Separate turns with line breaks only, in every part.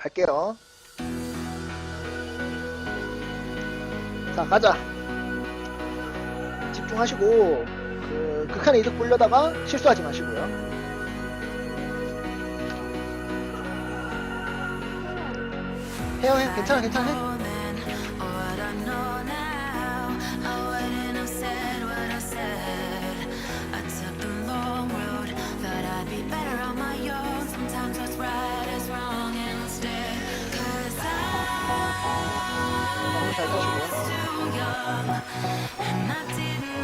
갈게요. 자, 가자. 집중하시고, 그, 극한의 이득 보려다가 실수하지 마시고요. 해요, 해. 괜찮아, 괜찮아, 해. 잘 타시고.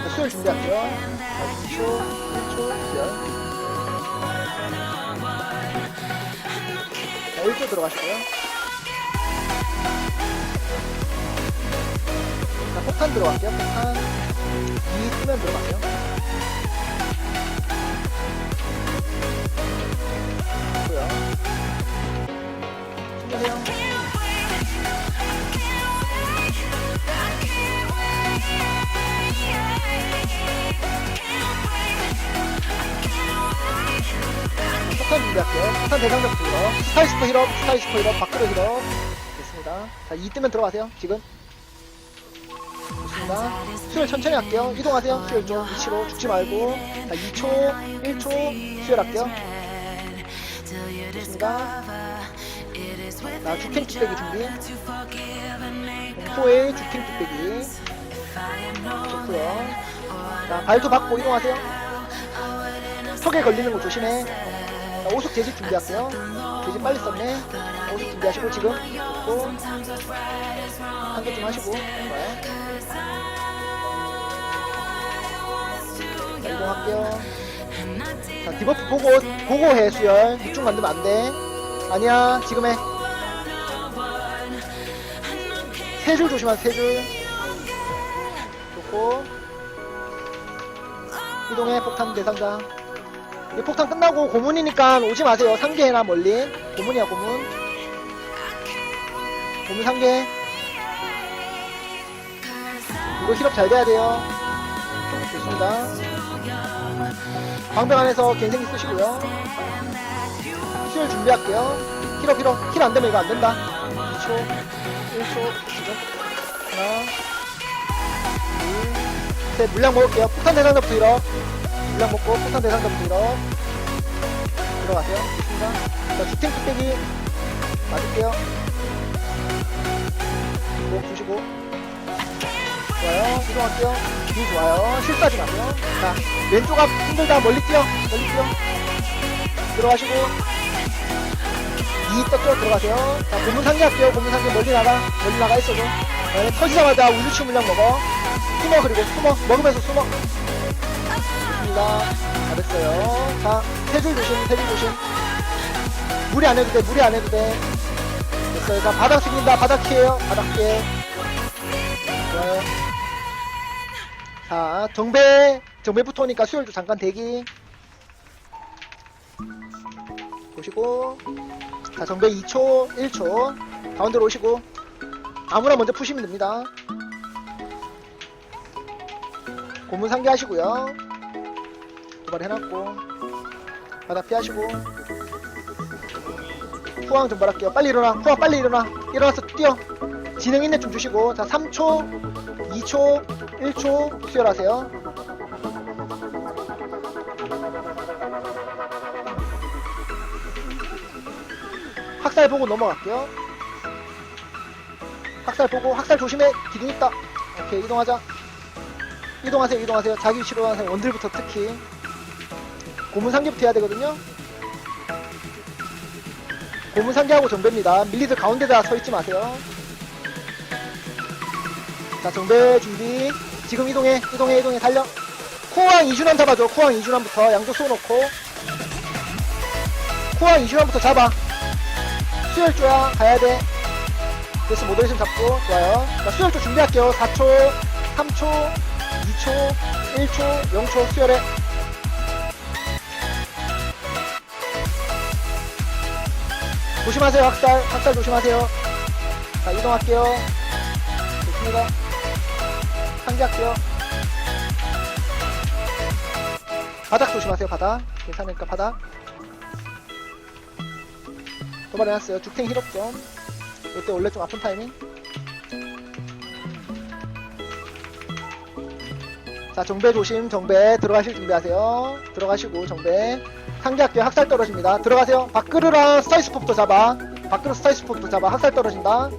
자, 수혈 준비할게요. 자, 2초, 1초, 수혈. 자, 1초 들어가시고요. 자, 폭탄 들어갈게요. 폭탄. 2 쓰면 들어가세요. 고요 힘내세요. 폭탄 준비할게요. 폭탄 대상자부터 힐업. 스타이스퍼 힐업, 스타이스퍼 힐업, 밖으로 힐업. 됐습니다. 자, 2 뜨면 들어가세요. 지금. 좋습니다. 수혈 천천히 할게요. 이동하세요. 수혈 좀 위치로 죽지 말고. 자, 2초, 1초 수혈할게요. 좋습니다. 자, 주킹 뚝배기 준비. 공포의 주킹 뚝배기. 좋고요. 자, 발도 받고 이동하세요. 턱에 걸리는 거 조심해. 자, 오숙 재질 준비할게요. 재질 빨리 썼네. 자, 오숙 준비하시고 지금 또 한 개 좀 하시고 좋아요. 자, 이동할게요. 자, 디버프 보고 보고 해 수열. 육중 만들면 안 돼. 아니야 지금 해. 세 줄 조심하세요. 세 줄. 좋고 이동해 폭탄 대상자. 이 폭탄 끝나고 고문이니까 오지 마세요. 상계해나 멀리. 고문이야 고문. 고문 상계. 이거 힐업 잘 돼야 돼요. 좋습니다. 방벽 안에서 겐생기 쓰시고요. 수혈 준비할게요. 힐업 힐업. 힐 안되면 이거 안된다. 2초, 1초, 지금. 하나, 둘, 셋. 물량 먹을게요. 폭탄 대상자부터 힐업. 물량 먹고 폭탄 대상자부터 힐업. 들어가세요. 좋습니다. 자, 주탱 뚝배기 맞을게요. 목 주시고. 좋아요. 이동할게요. 뒤 좋아요. 실수하지 마세요. 자, 왼쪽 앞 힘들다. 멀리 뛰어. 멀리 뛰어. 들어가시고. 2 떴죠? 들어가세요. 자, 고문 상기할게요. 고문 상기 멀리 나가. 멀리 나가 있어도. 네, 터지자마자 우주치 물량 먹어. 숨어, 그리고 숨어. 먹으면서 숨어. 좋습니다. 잘했어요. 자, 세줄 조심, 세줄 조심. 무리 안 해도 돼, 무리 안 해도 돼. 됐어요. 자, 바닥 숙인다. 바닥 피해요. 바닥 피해. 좋아요. 자, 정배, 정배부터 오니까 수혈도 잠깐 대기. 보시고. 자, 정배 2초, 1초. 가운데로 오시고. 아무나 먼저 푸시면 됩니다. 고문 상기하시고요. 도발해놨고. 바닥 피하시고. 후황 좀 말할게요. 빨리 일어나. 후황 빨리 일어나. 일어나서 뛰어. 지능 인내 좀 주시고. 자, 3초, 2초, 1초 수혈하세요. 학살 보고 넘어갈게요. 학살 보고, 학살 조심해. 기둥 있다. 오케이, 이동하자. 이동하세요, 이동하세요. 자기 위치로 하세요. 원들부터 특히. 고문 상기부터 해야 되거든요. 고문 상기하고 정배입니다. 밀리들 가운데다 서 있지 마세요. 자, 정배 준비. 지금 이동해, 이동해, 이동해, 달려. 코왕 이준환 잡아줘. 코왕 이준환부터 양쪽 쏘놓고. 코왕 이준환부터 잡아. 수혈조야, 가야 돼. 그래서 모델심 잡고, 좋아요. 자, 수혈조 준비할게요. 4초, 3초, 2초, 1초, 0초 수혈해. 조심하세요, 학살. 학살 조심하세요. 자, 이동할게요. 좋습니다. 상기할게요. 바닥 조심하세요, 바닥. 괜찮으니까 바닥. 도발해놨어요. 죽탱 힐업 좀. 이때 원래 좀 아픈 타이밍. 자, 정배 조심, 정배. 들어가실 준비하세요. 들어가시고, 정배. 상대학교 학살 떨어집니다. 들어가세요. 밥그르랑 스타이스폭도 잡아. 밥그르 스타이스폭도 잡아. 학살 떨어진다.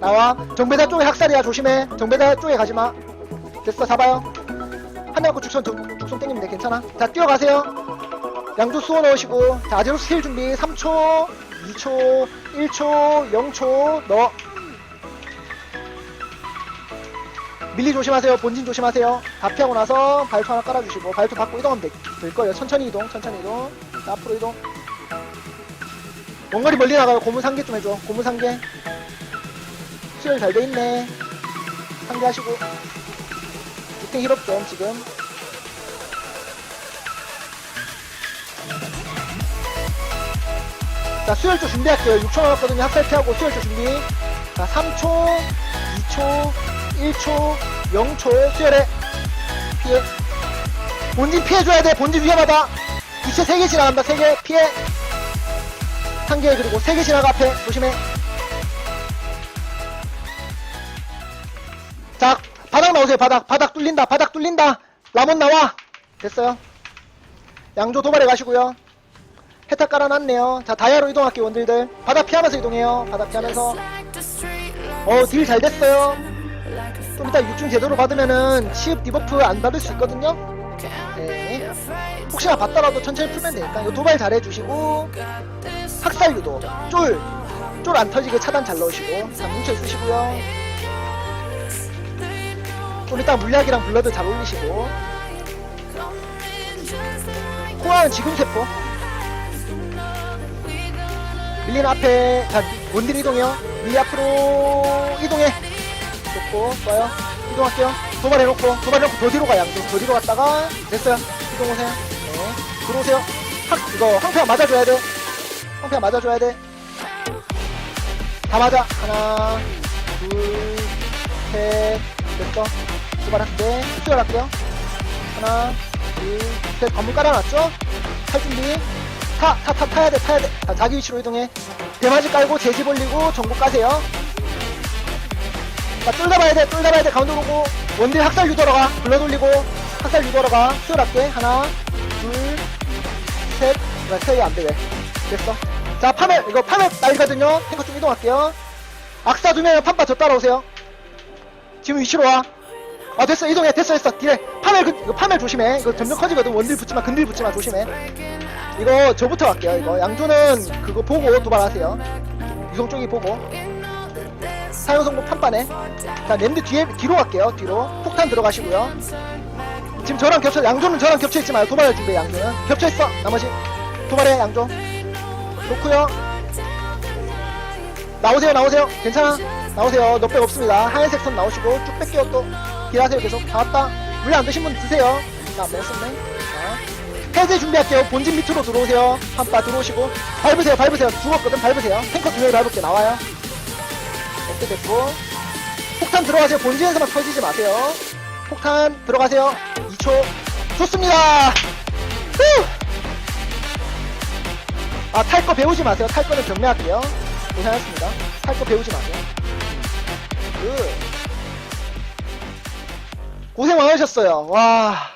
나와. 정배사 쪽에 학살이야. 조심해. 정배사 쪽에 가지마. 됐어. 잡아요. 죽손, 두- 죽손 땡기면 돼. 괜찮아. 자, 뛰어가세요. 양조 수호 넣으시고. 자, 아제로스 힐 준비. 3초, 2초, 1초, 0초. 넣어. 밀리 조심하세요. 본진 조심하세요. 다 피하고 나서 발토 하나 깔아주시고 발토 받고 이동하면 될, 될 거예요. 천천히 이동, 천천히 이동. 자, 앞으로 이동. 원거리 멀리 나가요. 고문 상계 좀 해줘. 고문 상계. 수혈 잘돼 있네. 상계 하시고. 밑에 힐업 좀 지금. 자, 수혈조 준비할게요. 6초 남았거든요. 학살 피하고 수혈조 준비. 자, 3초, 2초, 1초, 0초 수혈해 피해. 본진 피해줘야 돼. 본진 위험하다. 이체 3개 지나간다. 3개 피해. 1개 그리고 3개 지나가 앞에. 조심해. 자 바닥 나오세요. 바닥. 바닥 뚫린다. 바닥 뚫린다. 라몬 나와. 됐어요. 양조 도발해 가시고요. 해탈 깔아놨네요. 자 다이아로 이동할게요 원딜들. 바닥 피하면서 이동해요. 바닥 피하면서. 어 딜 잘 됐어요 좀 이따 6중 제대로 받으면은 시읍 디버프 안 받을 수 있거든요. 네. 혹시나 받더라도 천천히 풀면 되니까 요 도발 잘 해주시고 학살 유도 쫄 쫄 안 터지게 차단 잘 넣으시고 자 뭉쳐 있으시고요. 좀 이따 물약이랑 블러드 잘 올리시고 코아는 지금 세포 밀린 앞에 자 원딜 이동해요 밀리 앞으로 이동해 좋고 좋아요. 이동할게요. 도발 해놓고 도발 해놓고 더 뒤로 가 양쪽. 더 뒤로 갔다가 됐어요. 이동 오세요 네. 들어오세요. 확 이거 황폐 맞아줘야 돼. 황폐 맞아줘야 돼다 맞아. 하나 둘셋 됐어. 도발할게. 수혈할게요. 하나 둘셋. 건물 깔아놨죠? 탈 준비. 타 타 타 타야 돼 타야 돼. 자, 자기 위치로 이동해. 대마지 깔고 제지 벌리고 전국 까세요 자, 뚫 잡아야 돼, 뚫 잡아야 돼, 가운데 오고. 원딜 학살 유도로 가. 불러 돌리고. 학살 유도로 가. 수혈할게. 하나, 둘, 셋. 왜, 셋이 안 돼, 왜. 됐어. 자, 파멜, 이거 파멜 날거든요. 탱커 좀 이동할게요. 악사 두 명이랑 판바 저 따라오세요. 지금 위치로 와. 아, 됐어, 이동해. 됐어, 됐어. 뒤에. 파멜, 그, 이거 파멜 조심해. 이거 점점 커지거든. 원딜 붙지 마, 근딜 붙지 마, 조심해. 이거 저부터 갈게요, 이거. 양조는 그거 보고 도발하세요. 유성 쪽이 보고. 사용 성공 판반에. 자 랜드 뒤에 뒤로 갈게요 뒤로. 폭탄 들어가시고요. 지금 저랑 겹쳐 양조는 저랑 겹쳐 있지 마요. 도발할 준비 양조는. 겹쳐 있어 나머지. 도발해 양조. 좋고요. 나오세요 나오세요. 괜찮아. 나오세요. 넉백 없습니다. 하얀색 선 나오시고 쭉 뺄게요 또. 딜하세요 계속. 다 왔다. 물안 드신 분 드세요. 나안 먹었었네 자. 해제 준비할게요. 본진 밑으로 들어오세요. 한바 들어오시고. 밟으세요 밟으세요. 죽었거든 밟으세요. 탱커 두 명이 밟을게 나와요 어떻게 됐고. 폭탄 들어가세요. 본진에서만 터지지 마세요. 폭탄 들어가세요. 2초. 좋습니다. 아 탈 거 배우지 마세요. 탈 거는 경매할게요. 고생하셨습니다. 탈 거 배우지 마세요. 그. 고생 많으셨어요. 와